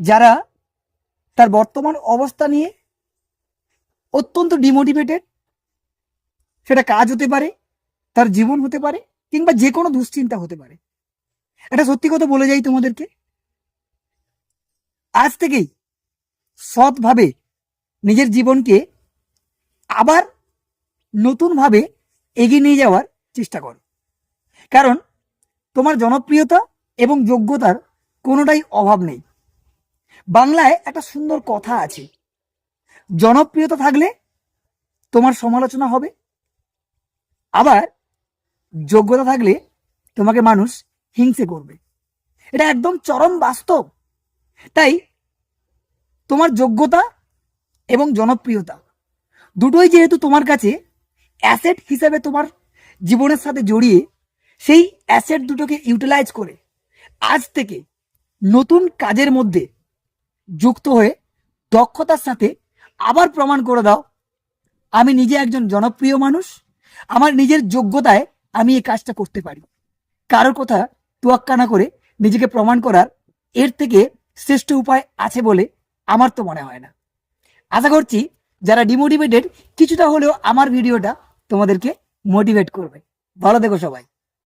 যারা তার বর্তমান অবস্থা নিয়ে অত্যন্ত ডিমোটিভেটেড সেটা কাজ হতে পারে, তার জীবন হতে পারে, কিংবা যে কোনো দুশ্চিন্তা হতে পারে। এটা সত্যি কথা বলে যাই তোমাদেরকে, আজ থেকেই সৎভাবে নিজের জীবনকে আবার নতুনভাবে এগিয়ে নিয়ে যাওয়ার চেষ্টা করো। কারণ তোমার জনপ্রিয়তা এবং যোগ্যতার কোনোটাই অভাব নেই। বাংলায় একটা সুন্দর কথা আছে। জনপ্রিয়তা থাকলে তোমার সমালোচনা হবে। আবার যোগ্যতা থাকলে তোমাকে মানুষ হিংসে করবে। এটা একদম চরম বাস্তব। তাই তোমার যোগ্যতা এবং জনপ্রিয়তা দুটোই যেহেতু তোমার কাছে অ্যাসেট হিসাবে তোমার জীবনের সাথে জড়িয়ে, সেই অ্যাসেট দুটোকে ইউটিলাইজ করে আজ থেকে নতুন কাজের মধ্যে যুক্ত হয়ে দক্ষতার সাথে আবার প্রমাণ করে দাও, আমি নিজে একজন জনপ্রিয় মানুষ, আমার নিজের যোগ্যতায় আমি এই কাজটা করতে পারি। কারোর কথা তোয়াক্কা না করে নিজেকে প্রমাণ করার এর থেকে শ্রেষ্ঠ উপায় আছে বলে আমার তো মনে হয় না। আশা করছি যারা ডিমোটিভেটেড কিছুটা হলেও আমার ভিডিওটা তোমাদেরকে মোটিভেট করবে। ভালো দেখো সবাই।